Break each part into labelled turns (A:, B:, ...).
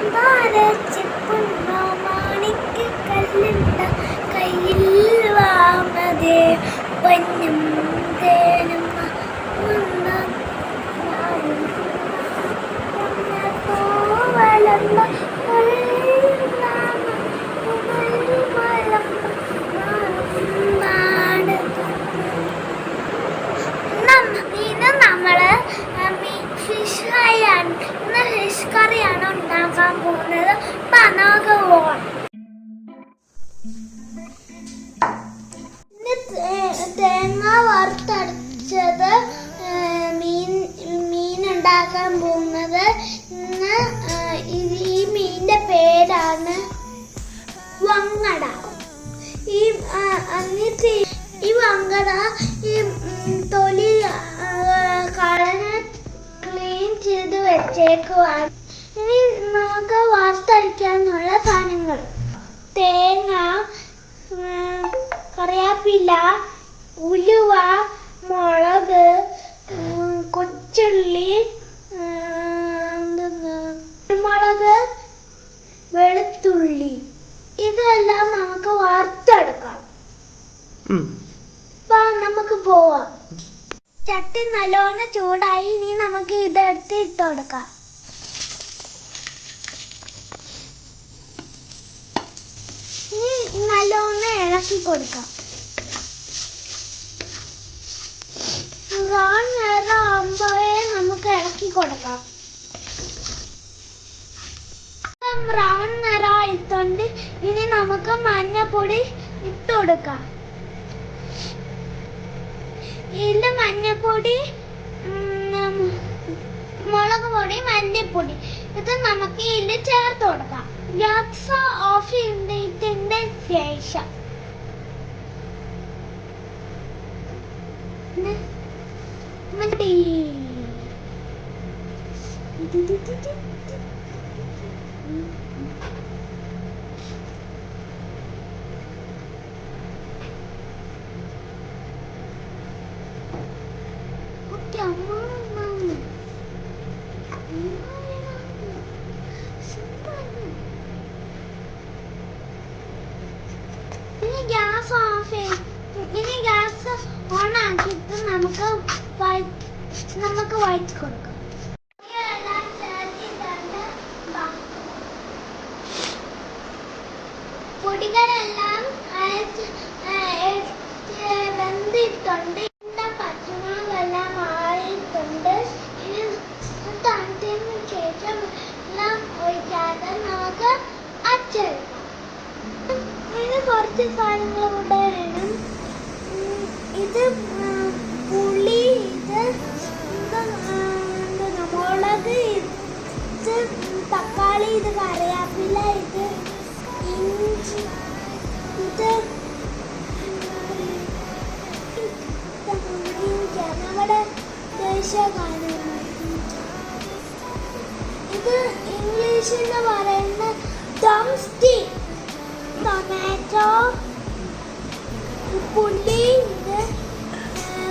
A: i'm Bye, ഉണ്ടാക്കാൻ പോകുന്നത്. ഇന്ന് ഈ മീനിന്റെ പേരാണ് വങ്ങട ഈ എന്നിട്ട് ഈ- വങ്കട ഈ തൊലി കളഞ്ഞ് ക്ലീൻ ചെയ്ത് വെച്ചേക്കുവാണ്. ഇനി നമുക്ക് വറുത്തടിക്കാനുള്ള സാധനങ്ങൾ. തേങ്ങ കറിവേപ്പില ഉലുവ മുളക് കൊച്ചുള്ളി കുരുമുളക് വെളുത്തുള്ളി ഇതെല്ലാം നമുക്ക് വറുത്തെടുക്കാം അപ്പൊ നമുക്ക് പോവാം. ചട്ടി നല്ലോണം ചൂടായി ഇനി നമുക്ക് ഇതെടുത്ത് ഇട്ട് കൊടുക്കാം. ഇനി നല്ലോണം ഇളക്കി കൊടുക്കാം. ബ്രൗൺ നിറം കൊടുക്കാം. ബ്രൗൺ നിറമായിട്ടുണ്ട്. ഇനി നമുക്ക് മഞ്ഞപ്പൊടി ഇട്ട് കൊടുക്കാം. ഇതിൽ മഞ്ഞപ്പൊടി മുളക് പൊടി മല്ലിപ്പൊടി. ഇത് നമുക്ക് ഇതിൽ ചേർത്ത് കൊടുക്കാം. ഗ്യാസ് ഓഫ് ചെയ്തതിന്റെ ശേഷം മതി. ഇനി ഗ്യാസ് ഓഫ് ചെയ്ത് ഇനി ഗ്യാസ് ഓൺ ആക്കിയിട്ട് നമുക്ക് വഴ- നമുക്ക് വഴറ്റി കൊടുക്കാം എടുത്ത് വെന്തിട്ടുണ്ട് ഇതിന്റെ പച്ചമുളകെല്ലാം ആയിട്ടുണ്ട്. ഇനി തണുത്തതിന് ശേഷം എല്ലാം ഒഴിക്കാതെ നമുക്ക് അച്ചെടുക്കാം ഇതിന് കുറച്ച് ദേശീയഗാനമാണ് ഇത് ഇംഗ്ലീഷിൽ പറയുന്ന ഡംസ്റ്റിക് ടൊമാറ്റോ പുള്ളി ഇത്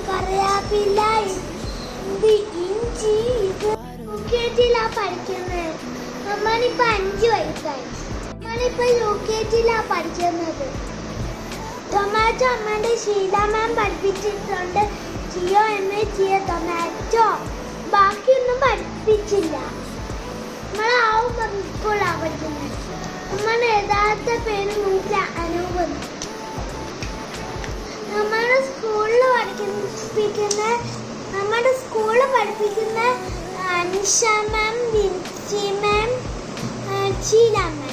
A: കറിയാപ്പില്ല ഇത് ഇഞ്ചി ഇത് യു കെ ജിയിലാ പഠിക്കുന്നത് നമ്മളിപ്പോൾ അഞ്ച് വയസ്സായി നമ്മളിപ്പോൾ യു കെ ജിയിലാ പഠിക്കുന്നത് ടൊമാറ്റോ അമ്മേന്റെ ശീല പഠിപ്പിച്ചിട്ടുണ്ട്. Jio M A Jio tomato ബാക്കിയൊന്നും പഠിപ്പിച്ചില്ല. നമ്മളാവും സ്കൂളാണ് പഠിക്കുന്നത് നമ്മുടെ യഥാർത്ഥ പേര് മൂല അനൂപ് നമ്മുടെ സ്കൂളിൽ പഠിക്കുന്ന നമ്മുടെ സ്കൂളിൽ പഠിപ്പിക്കുന്ന അനിഷ മാം വിൻസി മാം ഷീല മാം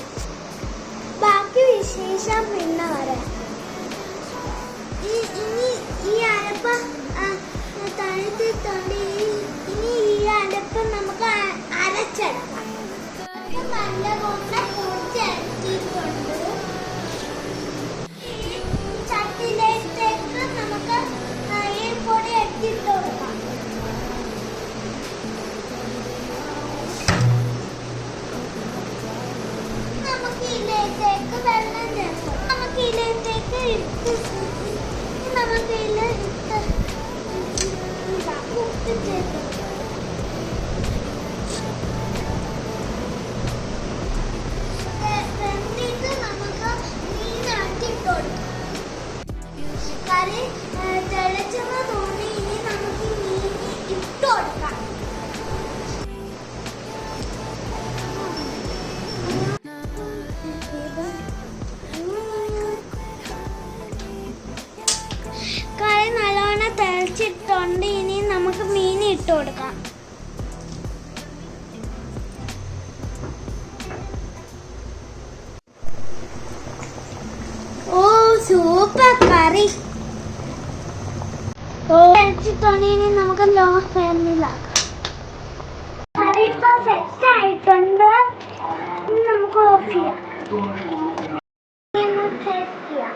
A: ഇതിലേക്ക് ഇട്ട് നമുക്ക് ഇതിൽ ഇട്ട് ഇതാ, ഉപ്പ് ചേർക്കാം ആയിട്ടുണ്ട് ഇനി നമുക്ക് മീൻ ഇട്ട് കൊടുക്കാം. ഓ സൂപ്പർ കറി. ഓ വെച്ചിട്ടുണ്ട് ഇനി നമുക്ക് ലോ ഫ്ലെയിമിലാക്കാം. കറി ഇപ്പൊ സെറ്റ് ആയിട്ടുണ്ട്. നമുക്ക് ഓഫ് ചെയ്യാം ഇനി ഒന്ന് ടേസ്റ്റ് ചെയ്യാം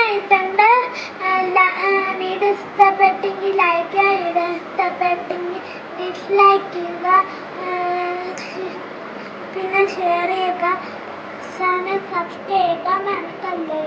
A: ആയിട്ടുണ്ട് വീഡിയോ ഇഷ്ടപ്പെട്ടെങ്കിൽ ലൈക്ക് വീഡിയോ ഇഷ്ടപ്പെട്ടെങ്കിൽ ഡിസ്ലൈക്ക് ചെയ്യുക. പിന്നെ ഷെയർ ചെയ്യുക. ചാനൽ സബ്സ്ക്രൈബ് ചെയ്യുക മറക്കല്ലേ?